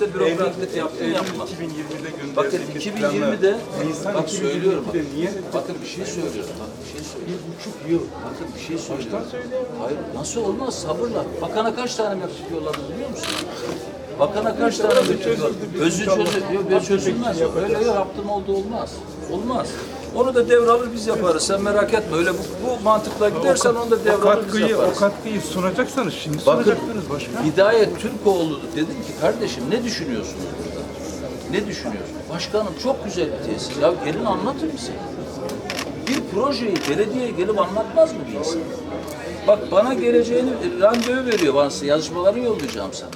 işte bürokratlık yaptın yapma. 2020'de gönderdiğimiz Bakın planlar 2020'de Nisan bak söylüyorum bak. 2022'de niye Bakın bir şey söylüyorum. Bak bir şey söylüyorum. bir buçuk yıl Bakın bir şey söylüyorum. Hayır nasıl olmaz sabırla. Bakana kaç tane mektup yolladı biliyor musun? Bakana kaç tane mektup yolladı? Özü çözü, yok özü çözülmez. Öyle yok yaptım oldu olmaz. Olmaz. Onu da devralır biz yaparız. Sen merak etme. Öyle bu, bu mantıkla gidersen onu da O devralır biz katkıyı, o yaparız. katkıyı sunacaksanız şimdi Bakın sunacaksınız başkan. Hidayet Türkoğlu dedim ki kardeşim ne düşünüyorsunuz burada? Ne düşünüyorsun? Başkanım çok güzel bir tesis. Ya gelin anlatır mısın? Bir projeyi belediyeye gelip anlatmaz mı bir insan? Bak bana geleceğini randevu veriyor bana yazışmaları yollayacağım sana.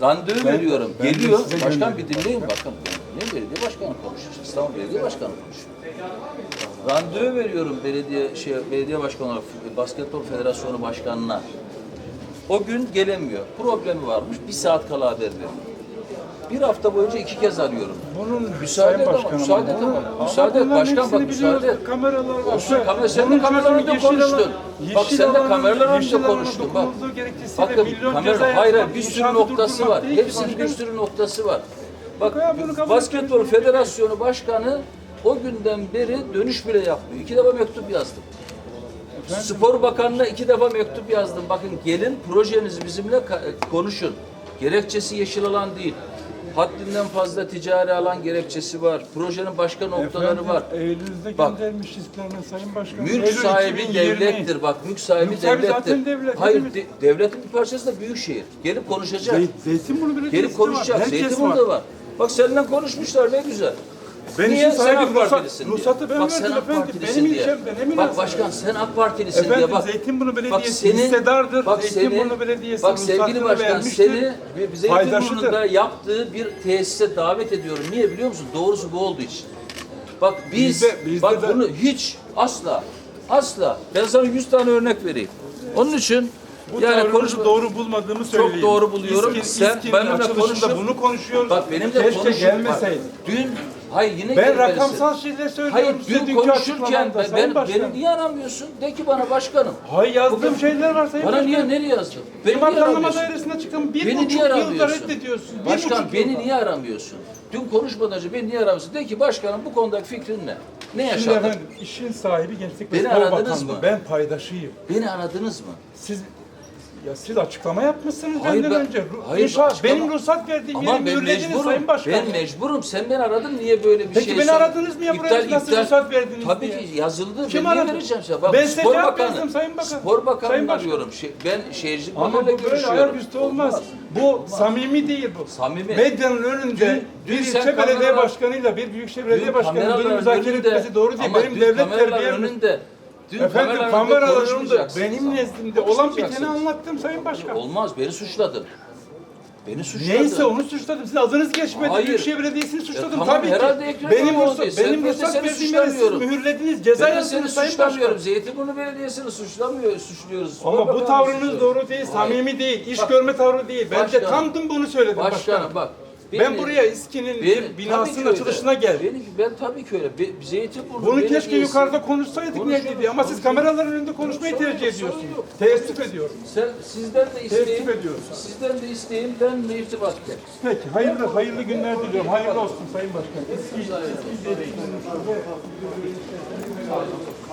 Randevu veriyorum. ben Geliyor. Başkan bir dinleyin bakın. Ne belediye başkanı konuşuyor. İstanbul Belediye Başkanı konuşuyor. Randevu veriyorum belediye şey belediye başkanı olarak, basketbol federasyonu başkanına. O gün gelemiyor. Problemi varmış. Bir saat kala haber veriyor. Bir hafta boyunca iki kez arıyorum. Bunun Müsaade Sayın Başkanım, müsaade et ama. Müsaade et, bunların başkan bak, hepsini müsaade biliyoruz. et. Kameralar var. Olsun, kamera- sen de Bunun kameralar çözümü önünde yeşil konuştun. alan- Bak, yeşil sen de alanın- kameralar önünde yeşil alanın konuştun, bak. dokunulduğu gerekçesiyle Bakın milyon kamera, ceza hayır yazmak, bir sürü noktası durdurmak var. değil ki Hepsinin bir başkanım. sürü noktası var. Bak basketbol federasyonu başkanı o günden beri dönüş bile yapmıyor. İki defa mektup yazdım. Spor Bakanı'na iki defa mektup yazdım. Bakın gelin projenizi bizimle konuşun. Gerekçesi yeşil alan değil. Haddinden fazla ticari alan gerekçesi var. Projenin başka noktaları Efendim, var. Eylül'de Bak. göndermişiz planı Sayın Başkanım. Mülk Eylül sahibi 2020. devlettir. Bak mülk sahibi Mülk devlettir. zaten devlet. Hayır de- devletin bir parçası da büyükşehir. Gelip konuşacak. Zey- Zeytinburnu Belediyesi Gelip konuşacak. var. Herkes Zeytinburnu'da var. Bak seninle konuşmuşlar ne güzel. Ben Niye işin sen AK ruhsat- Partilisin diye. ruhsatı ben Bak sen verdim AK efendim. Benim diye. ilçemde ne Bak münasebet? başkan sen AK Partilisin diye Efendim bak. Zeytinburnu Bak Belediyesi seni, hissedardır. bak Zeytinburnu seni, Belediyesi bak sevgili başkan seni Zeytinburnu'da Paydaşıdır. yaptığı bir tesise davet ediyorum. Niye biliyor musun? Doğrusu bu olduğu için. Bak biz, Bizde- bizde bak de- bunu hiç asla, asla. Ben sana 100 tane örnek vereyim. Onun için Bu yani konuşma. doğru bulmadığımı söyleyeyim. doğru buluyorum. İSKİ, Sen benimle konuşup- bunu konuşuyoruz. Bak benim de Keşke konuşup- gelmeseydi. bak, Dün, hayır yine Ben rakamsal şeyler söylüyorum Hayır dün konuşurken ben, ben, beni niye aramıyorsun? De ki bana başkanım. Hayır yazdığım Bugün- şeyler var Sayın Bana Başkanım. niye nereye yazdın? Beni Benim niye aramıyorsun? dairesine çıktım. Bir Beni niye aramıyorsun? reddediyorsun. Bir Başkan beni yılda. niye aramıyorsun? Dün konuşmadan önce beni niye aramıyorsun? De ki başkanım bu konudaki fikrin ne? Ne Şimdi yaşadın? efendim işin sahibi Gençlik ve Beni Spor Bakanlığı. mı? Ben paydaşıyım. Beni aradınız mı? Siz ya siz açıklama yapmışsınız Hayır, benden ben- önce. Hayır, İnşaat, açıklama- benim ruhsat verdiğim Ama yeri mühürlediniz. Sayın Başkan. Ben mecburum. Sen beni aradın niye böyle bir Peki şey beni sor- aradınız mı ya buraya nasıl ruhsat verdiniz Tabii diye? ki yazıldı. Kim ben niye aradı? vereceğim sana? Bak, Ben size Spor cevap Bakanı, verdim Sayın Bakan. Spor Bakanı'nı arıyorum. Şey, ben Şehircilik Ama Bakanı'yla bu böyle görüşüyorum. ayaküstü olmaz. Bu samimi değil bu. Samimi. Medyanın önünde Dün- bir ilçe belediye başkanıyla bir büyükşehir belediye başkanı böyle müzakere etmesi doğru değil. Ama Benim devlet terbiyem önünde. Dün Efendim kameralar kameralar önünde konuşmayacaksınız benim ama. nezdimde olan biteni Konuşmayacaksınız. anlattım Sayın Başkan. Olmaz beni suçladın. Beni suçladın. Neyse onu suçladım. Sizin adınız geçmedi. Hayır. Büyükşehir Belediyesi'ni suçladım. tamam, Tabii herhalde ki. Ekrem Benim İmamoğlu ruhsat, değil. Sen- benim ben de ruhsat seni verdiğim yere siz suçlamıyorum. mühürlediniz. Ceza Ben de seni yazdınız Sayın suçlamıyorum. Başkan. Zeytinburnu Belediyesi'ni suçlamıyor, suçluyoruz. Ama bu Bakanı tavrınız suçluyoruz. doğru değil, Hayır. samimi değil, iş Bak- görme tavrı değil. Ben de Başkanım. tam dün bunu söyledim başkanım. Başkanım bak. Ben beni- buraya İSKİ'nin binasının ki öyle. açılışına geldim. Beni, ben tabii ki öyle. Be, Zeytinburnu Bunu keşke Belediyesi- yukarıda konuşsaydık Konuşuruz, neydi ama siz kameraların önünde konuşmayı Sorun tercih ediyorsunuz. Teessüf ediyorum. Sen, sizden de isteğim, sizden de isteğim benimle irtibat kur. Peki hayırlı hayırlı günler diliyorum. Hayırlı olsun Sayın Başkan. İSKİ, İSKİ